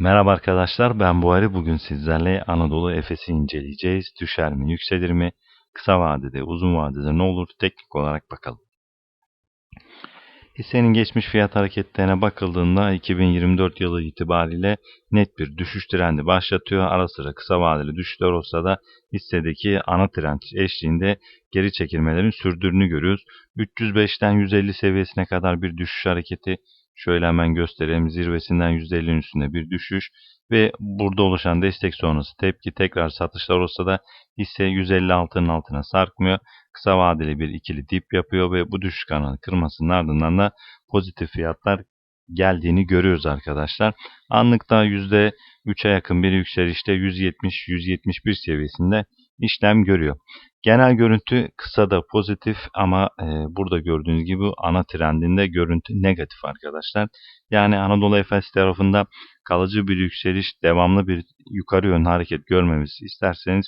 Merhaba arkadaşlar ben Buhari. Bugün sizlerle Anadolu Efes'i inceleyeceğiz. Düşer mi, yükselir mi? Kısa vadede, uzun vadede ne olur? Teknik olarak bakalım. Hissenin geçmiş fiyat hareketlerine bakıldığında 2024 yılı itibariyle net bir düşüş trendi başlatıyor. Ara sıra kısa vadeli düşüşler olsa da hissedeki ana trend eşliğinde geri çekilmelerin sürdüğünü görüyoruz. 305'ten 150 seviyesine kadar bir düşüş hareketi Şöyle hemen gösterelim. Zirvesinden %50'nin üstünde bir düşüş ve burada oluşan destek sonrası tepki tekrar satışlar olsa da hisse 156'nın altına sarkmıyor. Kısa vadeli bir ikili dip yapıyor ve bu düşüş kanalı kırmasının ardından da pozitif fiyatlar geldiğini görüyoruz arkadaşlar. Anlıkta %3'e yakın bir yükselişte 170-171 seviyesinde işlem görüyor. Genel görüntü kısa da pozitif ama e, burada gördüğünüz gibi ana trendinde görüntü negatif arkadaşlar. Yani Anadolu Efes tarafında kalıcı bir yükseliş, devamlı bir yukarı yönlü hareket görmemizi isterseniz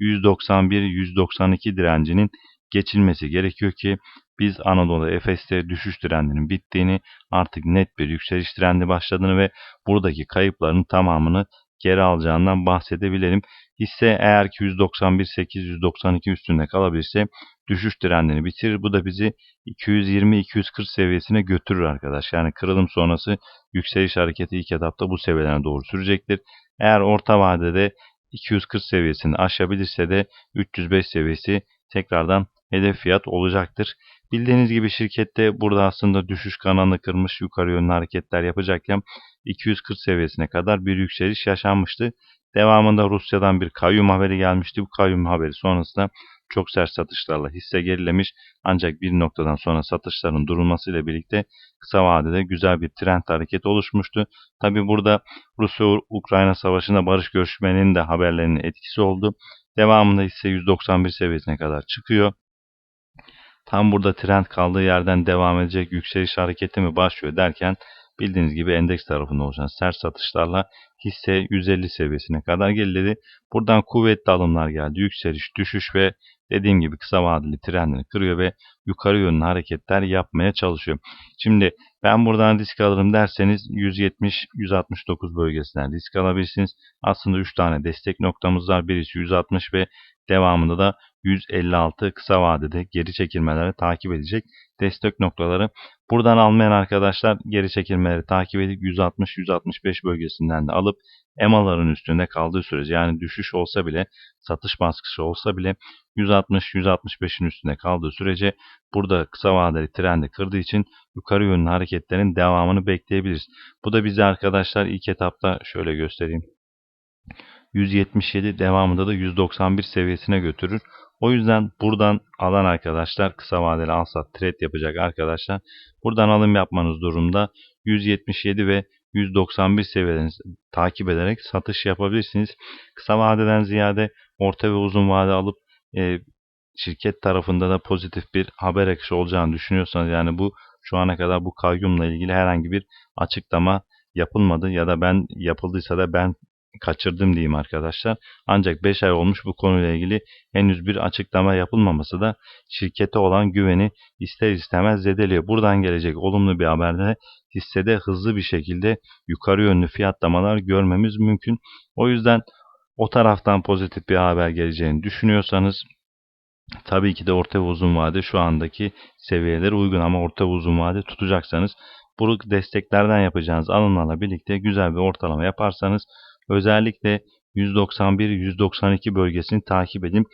191-192 direncinin geçilmesi gerekiyor ki biz Anadolu Efes'te düşüş trendinin bittiğini, artık net bir yükseliş trendi başladığını ve buradaki kayıpların tamamını geri alacağından bahsedebilirim. Hisse eğer ki 191.892 üstünde kalabilirse düşüş trendini bitirir. Bu da bizi 220-240 seviyesine götürür arkadaş. Yani kırılım sonrası yükseliş hareketi ilk etapta bu seviyelere doğru sürecektir. Eğer orta vadede 240 seviyesini aşabilirse de 305 seviyesi tekrardan hedef fiyat olacaktır. Bildiğiniz gibi şirkette burada aslında düşüş kanalını kırmış yukarı yönlü hareketler yapacakken 240 seviyesine kadar bir yükseliş yaşanmıştı. Devamında Rusya'dan bir kayyum haberi gelmişti. Bu kayyum haberi sonrasında çok sert satışlarla hisse gerilemiş ancak bir noktadan sonra satışların durulmasıyla birlikte kısa vadede güzel bir trend hareket oluşmuştu. Tabi burada Rusya-Ukrayna savaşında barış görüşmelerinin de haberlerinin etkisi oldu. Devamında hisse 191 seviyesine kadar çıkıyor. Tam burada trend kaldığı yerden devam edecek yükseliş hareketi mi başlıyor derken bildiğiniz gibi endeks tarafında oluşan sert satışlarla hisse 150 seviyesine kadar geriledi. Buradan kuvvetli alımlar geldi. Yükseliş, düşüş ve dediğim gibi kısa vadeli trendini kırıyor ve yukarı yönlü hareketler yapmaya çalışıyor. Şimdi ben buradan risk alırım derseniz 170-169 bölgesinden risk alabilirsiniz. Aslında 3 tane destek noktamız var. Birisi 160 ve devamında da 156 kısa vadede geri çekilmeleri takip edecek destek noktaları. Buradan almayan arkadaşlar geri çekilmeleri takip edip 160-165 bölgesinden de alıp EMA'ların üstünde kaldığı sürece yani düşüş olsa bile satış baskısı olsa bile 160-165'in üstünde kaldığı sürece burada kısa vadeli trendi kırdığı için yukarı yönlü hareketlerin devamını bekleyebiliriz. Bu da bizi arkadaşlar ilk etapta şöyle göstereyim. 177 devamında da 191 seviyesine götürür. O yüzden buradan alan arkadaşlar kısa vadeli alsat trade yapacak arkadaşlar buradan alım yapmanız durumda 177 ve 191 seviyelerini takip ederek satış yapabilirsiniz. Kısa vadeden ziyade orta ve uzun vade alıp e, şirket tarafında da pozitif bir haber akışı olacağını düşünüyorsanız yani bu şu ana kadar bu kayyumla ilgili herhangi bir açıklama yapılmadı ya da ben yapıldıysa da ben kaçırdım diyeyim arkadaşlar. Ancak 5 ay olmuş bu konuyla ilgili henüz bir açıklama yapılmaması da şirkete olan güveni ister istemez zedeliyor. Buradan gelecek olumlu bir haberde hissede hızlı bir şekilde yukarı yönlü fiyatlamalar görmemiz mümkün. O yüzden o taraftan pozitif bir haber geleceğini düşünüyorsanız tabii ki de orta ve uzun vade şu andaki seviyeleri uygun ama orta ve uzun vade tutacaksanız bu desteklerden yapacağınız alımlarla birlikte güzel bir ortalama yaparsanız Özellikle 191-192 bölgesini takip edin.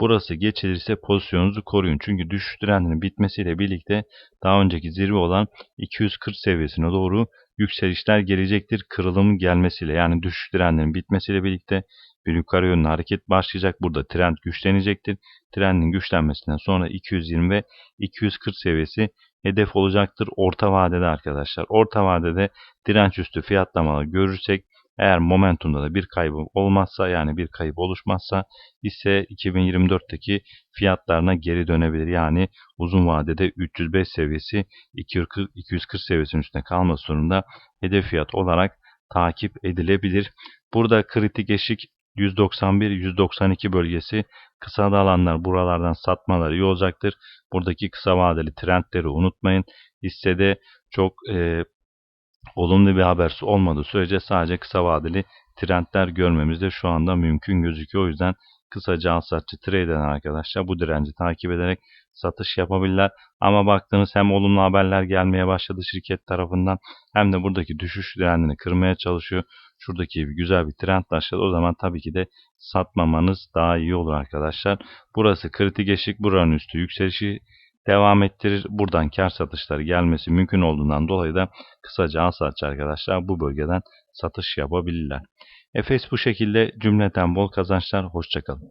Burası geçilirse pozisyonunuzu koruyun. Çünkü düşüş trendinin bitmesiyle birlikte daha önceki zirve olan 240 seviyesine doğru yükselişler gelecektir. Kırılımın gelmesiyle yani düşüş trendinin bitmesiyle birlikte bir yukarı yönlü hareket başlayacak. Burada trend güçlenecektir. Trendin güçlenmesinden sonra 220 ve 240 seviyesi hedef olacaktır orta vadede arkadaşlar. Orta vadede direnç üstü fiyatlamalar görürsek eğer momentumda da bir kaybı olmazsa yani bir kayıp oluşmazsa ise 2024'teki fiyatlarına geri dönebilir. Yani uzun vadede 305 seviyesi 240, 240 seviyesinin üstünde kalma sonunda hedef fiyat olarak takip edilebilir. Burada kritik eşik 191-192 bölgesi kısa alanlar buralardan satmaları iyi olacaktır. Buradaki kısa vadeli trendleri unutmayın. Hissede çok e, olumlu bir habersi olmadığı sürece sadece kısa vadeli trendler görmemiz de şu anda mümkün gözüküyor. O yüzden kısaca al satçı trade eden arkadaşlar bu direnci takip ederek satış yapabilirler. Ama baktığınız hem olumlu haberler gelmeye başladı şirket tarafından hem de buradaki düşüş trendini kırmaya çalışıyor. Şuradaki güzel bir trend başladı. O zaman tabii ki de satmamanız daha iyi olur arkadaşlar. Burası kritik eşik. Buranın üstü yükselişi devam ettirir. Buradan kar satışları gelmesi mümkün olduğundan dolayı da kısaca al satçı arkadaşlar bu bölgeden satış yapabilirler. Efes bu şekilde cümleten bol kazançlar. Hoşçakalın.